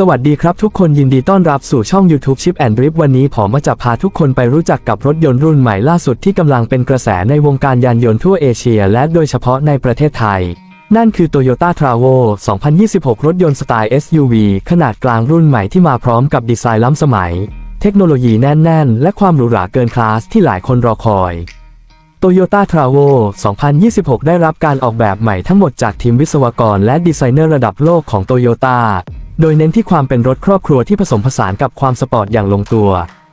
สวัสดีครับทุกคนยินดีต้อนรับสู่ช่อง YouTube Chip and Drip วันนี้ผมมาจะพาทุกคนไปรู้จักกับรถยนต์รุ่นใหม่ล่าสุดที่กำลังเป็นกระแสในวงการยานยนต์ทั่วเอเชีย และโดยเฉพาะในประเทศไทย นั่นคือ Toyota Travo 2026 รถยนต์สไตล์ SUV ขนาดกลางรุ่นใหม่ที่มาพร้อมกับดีไซน์ล้ำสมัย เทคโนโลยีแน่น ๆ และความหรูหราเกินคลาสที่หลายคนรอคอย Toyota Travo 2026 ได้รับการออกแบบใหม่ทั้งหมดจากทีมวิศวกรและดีไซเนอร์ระดับโลกของ Toyota โดยเน้นที่ความเป็นรถครอบครัวที่ผสมผสานกับความสปอร์ตอย่างลงตัว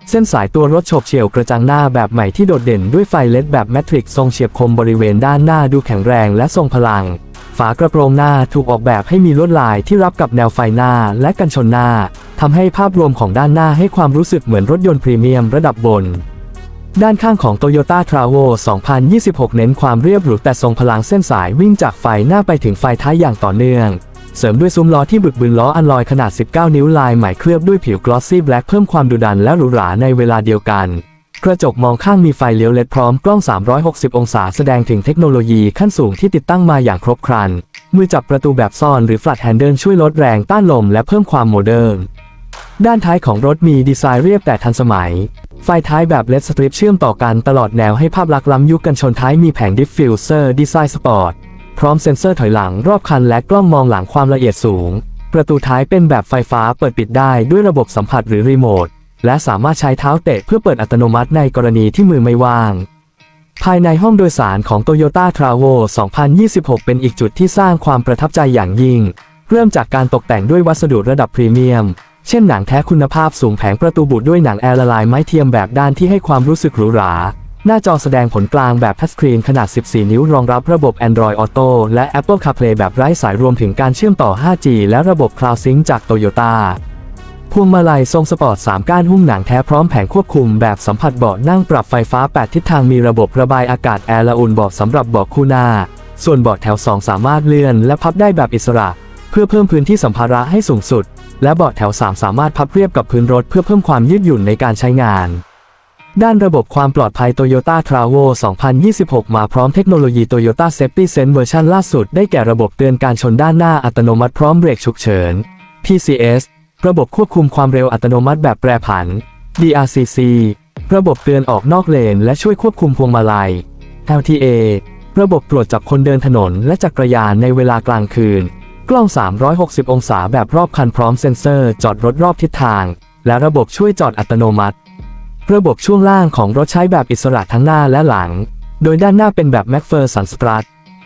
เส้นสายตัวรถโฉบเฉี่ยวกระจังหน้าแบบใหม่ที่โดดเด่นด้วยไฟเลดแบบแมทริกซ์ทรงเฉียบคมบริเวณด้านหน้าดูแข็งแรงและทรงพลัง ฝากระโปรงหน้าถูกออกแบบให้มีลวดลายที่รับกับแนวไฟหน้าและกันชนหน้าทำให้ภาพรวมของด้านหน้าให้ความรู้สึกเหมือนรถยนต์พรีเมียมระดับบนด้านข้างของ Toyota Travo 2026 เน้นความเรียบหรูแต่ทรงพลังเส้นสายวิ่งจากไฟหน้าไปถึงไฟท้ายอย่างต่อเนื่อง เสริมด้วยซุ้มล้อที่บึกบึนล้ออันลอยขนาด 19 นิ้วลายใหม่เคลือบด้วยผิวกลอสซี่แบล็กเพิ่มความดุดันและหรูหราในเวลาเดียวกัน กระจกมองข้างมีไฟเลี้ยวเลดพร้อมกล้อง 360 องศาแสดงถึงเทคโนโลยีขั้นสูงที่ติดตั้งมาอย่างครบครัน มือจับประตูแบบซ่อนหรือ flat handle ช่วยลดแรงต้านลมและเพิ่มความโมเดิร์นด้านท้ายของรถมีดีไซน์เรียบแต่ทันสมัย ไฟท้ายแบบเลดสตริปเชื่อมต่อกันตลอดแนวให้ภาพลักษณ์ล้ำยุคกันชนท้ายมีแผงดิฟฟิวเซอร์ดีไซน์สปอร์ต พร้อมเซ็นเซอร์ถอยหลังรอบคันและกล้องมองหลังความละเอียดสูง ประตูท้ายเป็นแบบไฟฟ้าเปิดปิดได้ด้วยระบบสัมผัสหรือรีโมท และสามารถใช้เท้าเตะเพื่อเปิดอัตโนมัติในกรณีที่มือไม่ว่าง ภายในห้องโดยสารของ Toyota Travo 2026 เป็นอีกจุดที่สร้างความประทับใจอย่างยิ่ง เริ่มจากการตกแต่งด้วยวัสดุระดับพรีเมียม เช่นหนังแท้คุณภาพสูงแผงประตูบุด้วยหนังแอร์ละลายไม้เทียมแบบด้านที่ให้ความรู้สึกหรูหรา หน้าจอแสดงผลกลางแบบทัชสกรีนขนาด 14 นิ้วรองรับระบบ Android Auto และ Apple CarPlay แบบไร้สายรวมถึงการเชื่อมต่อ 5G และระบบ Cloud Sync จาก Toyota พวงมาลัยทรงสปอร์ต 3 ก้านหุ้มหนังแท้พร้อมแผงควบคุมแบบสัมผัสเบาะนั่งปรับไฟฟ้า 8 ทิศทางมีระบบระบายอากาศแอร์ละอุ่นเบาะสำหรับเบาะคู่หน้า ส่วนเบาะแถว 2 สามารถเลื่อนและพับได้แบบอิสระ เพื่อเพิ่มพื้นที่สัมภาระให้สูงสุด และเบาะแถว 3 สามารถพับเรียบกับพื้นรถเพื่อเพิ่มความยืดหยุ่นในการใช้งาน ด้านระบบความปลอดภัย Toyota Travo 2026 มาพร้อมเทคโนโลยี Toyota Safety Sense เวอร์ชันล่าสุด ได้แก่ระบบเตือนการชนด้านหน้าอัตโนมัติพร้อมเบรกฉุกเฉิน PCS ระบบควบคุมความเร็วอัตโนมัติแบบแปรผัน DRCC ระบบเตือนออกนอกเลน และช่วยควบคุมพวงมาลัย LTA ระบบตรวจจับคนเดินถนนและจักรยานในเวลากลางคืน กล้อง 360 องศาแบบรอบคันพร้อมเซ็นเซอร์ จอดรถรอบทิศทาง และระบบช่วยจอดอัตโนมัติ ระบบช่วงล่างของรถใช้แบบอิสระทั้งหน้าและหลัง โดยด้านหน้าเป็นแบบแม็กเฟอร์สันสตรัต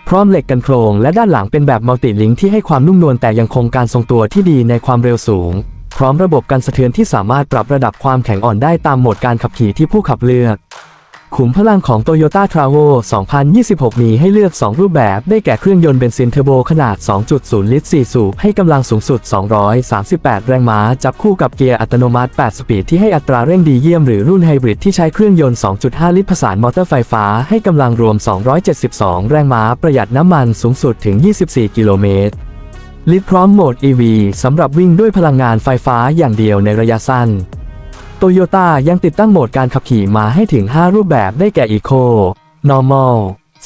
พร้อมเหล็กกันโครง และด้านหลังเป็นแบบมัลติลิงที่ให้ความนุ่มนวลแต่ยังคงการทรงตัวที่ดีในความเร็วสูง พร้อมระบบกันสะเทือนที่สามารถปรับระดับความแข็งอ่อนได้ตามโหมดการขับขี่ที่ผู้ขับเลือก ขุมพลังของ Toyota Travo 2026 มีให้เลือก 2 รูปแบบ ได้แก่เครื่องยนต์เบนซินเทอร์โบขนาด 2.0 ลิตร 4 สูบ ให้กำลังสูงสุด 238 แรงม้า จับคู่กับเกียร์อัตโนมัติ 8 สปีด ที่ให้อัตราเร่งดีเยี่ยม หรือรุ่นไฮบริดที่ใช้เครื่องยนต์ 2.5 ลิตรผสานมอเตอร์ไฟฟ้า ให้กำลังรวม 272 แรงม้า ประหยัดน้ำมันสูงสุดถึง 24 กิโลเมตรลิตรพร้อมโหมด EV สำหรับวิ่งด้วยพลังงานไฟฟ้าอย่างเดียวในระยะสั้น โตโยต้ายังติดตั้งโหมดการขับขี่มาให้ถึง 5 รูปแบบได้แก่ Eco Normal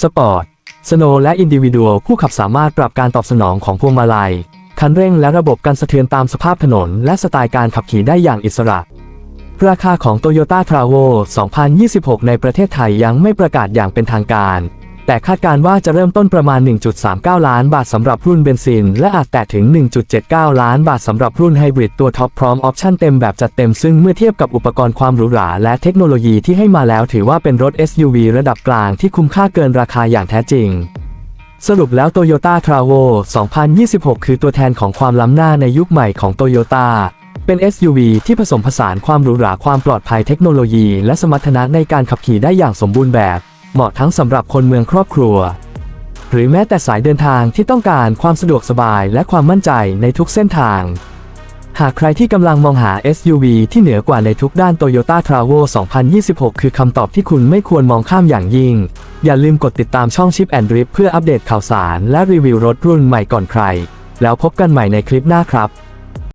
Sport Snow และ Individual ผู้ขับสามารถปรับการตอบสนองของพวงมาลัย คันเร่งและระบบการสะเทือนตามสภาพถนน และสไตล์การขับขี่ได้อย่างอิสระ ราคาของ Toyota Travo 2026 ในประเทศไทยยังไม่ประกาศอย่างเป็นทางการ แต่คาดการว่าจะเริ่มต้นประมาณ 1.39 ล้านบาทสำหรับรุ่นเบนซิน และอาจแตะถึง 1.79 ล้านบาทสำหรับรุ่นไฮบริดตัวท็อปพร้อมออปชั่นเต็มแบบจัดเต็มซึ่งเมื่อเทียบกับอุปกรณ์ความหรูหราและเทคโนโลยีที่ให้มาแล้วถือว่าเป็นรถ SUV ระดับกลางที่คุ้มค่าเกินราคาอย่างแท้จริงสรุปแล้ว Toyota Travo 2026 คือตัวแทนของความล้ำหน้าในยุคใหม่ของ Toyota เป็น SUV ที่ผสมผสานความหรูหราความปลอดภัยเทคโนโลยี และสมรรถนะในการขับขี่ได้อย่างสมบูรณ์แบบ เหมาะทั้งสำหรับคนเมืองครอบครัว หรือแม้แต่สายเดินทางที่ต้องการความสะดวกสบายและความมั่นใจในทุกเส้นทาง หากใครที่กำลังมองหา SUV ที่เหนือกว่าในทุกด้าน Toyota Travo 2026 คือคำตอบที่คุณไม่ควรมองข้ามอย่างยิ่ง อย่าลืมกดติดตามช่อง Chip and Drip เพื่ออัปเดตข่าวสารและรีวิวรถรุ่นใหม่ก่อนใคร แล้วพบกันใหม่ในคลิปหน้าครับ